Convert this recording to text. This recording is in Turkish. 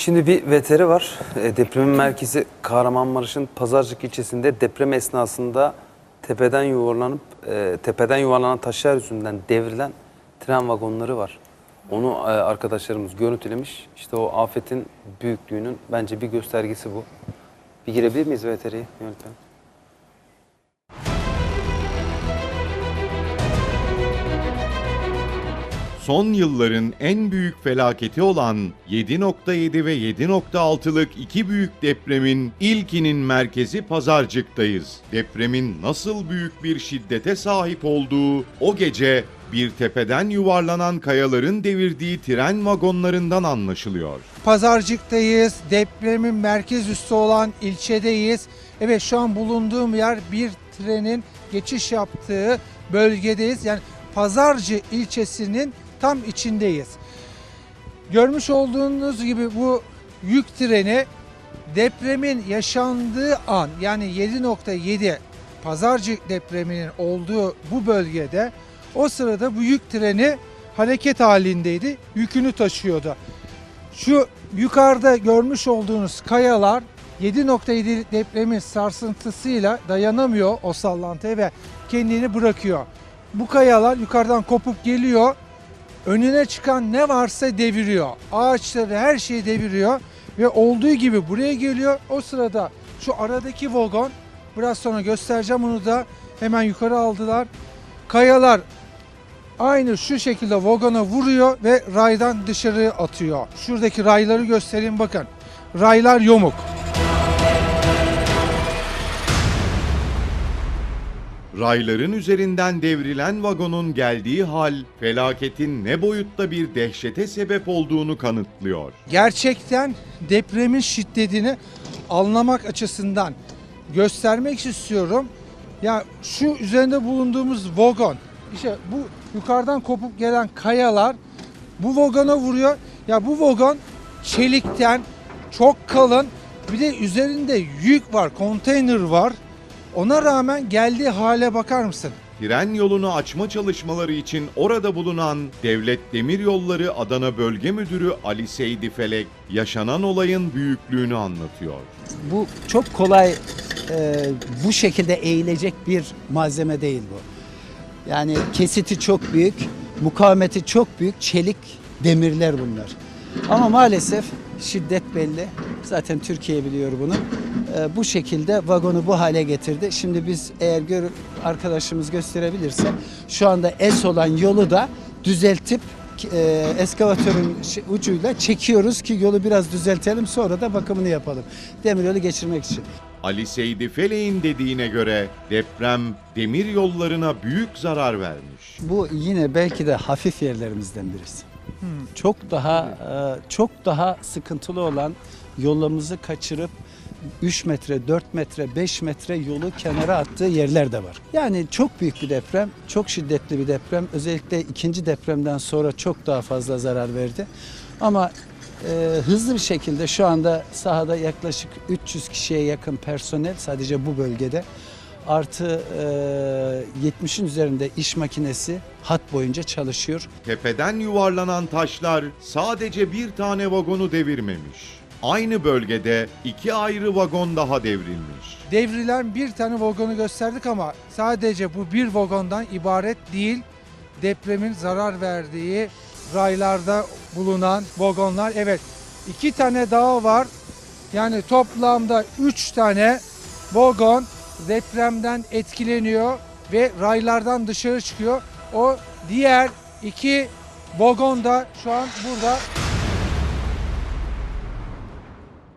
Şimdi bir veteri var. E, depremin merkezi Kahramanmaraş'ın Pazarcık ilçesinde deprem esnasında tepeden yuvarlanıp e, tepeden yuvarlanan taşlar yüzünden devrilen tren vagonları var. Onu e, arkadaşlarımız görüntülemiş. İşte o afetin büyüklüğünün bence bir göstergesi bu. Bir girebilir miyiz veteriye yönetmenim? Son yılların en büyük felaketi olan 7.7 ve 7.6'lık iki büyük depremin ilkinin merkezi Pazarcık'tayız. Depremin nasıl büyük bir şiddete sahip olduğu o gece bir tepeden yuvarlanan kayaların devirdiği tren vagonlarından anlaşılıyor. Pazarcık'tayız. Depremin merkez üssü olan ilçedeyiz. Evet şu an bulunduğum yer bir trenin geçiş yaptığı bölgedeyiz. Yani Pazarcı ilçesinin tam içindeyiz. Görmüş olduğunuz gibi bu yük treni depremin yaşandığı an yani 7.7 Pazarcık depreminin olduğu bu bölgede o sırada bu yük treni hareket halindeydi. Yükünü taşıyordu. Şu yukarıda görmüş olduğunuz kayalar 7.7 depremin sarsıntısıyla dayanamıyor o sallantıya ve kendini bırakıyor. Bu kayalar yukarıdan kopup geliyor. Önüne çıkan ne varsa deviriyor. Ağaçları her şeyi deviriyor ve olduğu gibi buraya geliyor. O sırada şu aradaki vagon biraz sonra göstereceğim onu da hemen yukarı aldılar. Kayalar aynı şu şekilde vagona vuruyor ve raydan dışarı atıyor. Şuradaki rayları göstereyim bakın. Raylar yamuk. Rayların üzerinden devrilen vagonun geldiği hal felaketin ne boyutta bir dehşete sebep olduğunu kanıtlıyor. Gerçekten depremin şiddetini anlamak açısından göstermek istiyorum. Ya şu üzerinde bulunduğumuz vagon, işte bu yukarıdan kopup gelen kayalar bu vagona vuruyor. Ya bu vagon çelikten çok kalın. Bir de üzerinde yük var, konteyner var. Ona rağmen geldiği hale bakar mısın? Tren yolunu açma çalışmaları için orada bulunan Devlet Demiryolları Adana Bölge Müdürü Ali Seydi Felek yaşanan olayın büyüklüğünü anlatıyor. Bu çok kolay e, bu şekilde eğilecek bir malzeme değil bu. Yani kesiti çok büyük, mukavemeti çok büyük, çelik demirler bunlar. Ama maalesef şiddet belli. Zaten Türkiye biliyor bunu. E, bu şekilde vagonu bu hale getirdi. Şimdi biz eğer gör, arkadaşımız gösterebilirse şu anda es olan yolu da düzeltip e, eskavatörün ucuyla çekiyoruz ki yolu biraz düzeltelim sonra da bakımını yapalım. Demiryolu geçirmek için. Ali Seydi Felek'in dediğine göre deprem demir yollarına büyük zarar vermiş. Bu yine belki de hafif yerlerimizden birisi. Çok daha e, çok daha sıkıntılı olan yolumuzu kaçırıp 3 metre, 4 metre, 5 metre yolu kenara attığı yerler de var. Yani çok büyük bir deprem, çok şiddetli bir deprem. Özellikle ikinci depremden sonra çok daha fazla zarar verdi. Ama e, hızlı bir şekilde şu anda sahada yaklaşık 300 kişiye yakın personel sadece bu bölgede artı e, 70'in üzerinde iş makinesi hat boyunca çalışıyor. Tepeden yuvarlanan taşlar sadece bir tane vagonu devirmemiş. Aynı bölgede iki ayrı vagon daha devrilmiş. Devrilen bir tane vagonu gösterdik ama sadece bu bir vagondan ibaret değil. Depremin zarar verdiği raylarda bulunan vagonlar. Evet iki tane daha var. Yani toplamda üç tane vagon depremden etkileniyor ve raylardan dışarı çıkıyor. O diğer iki vagon da şu an burada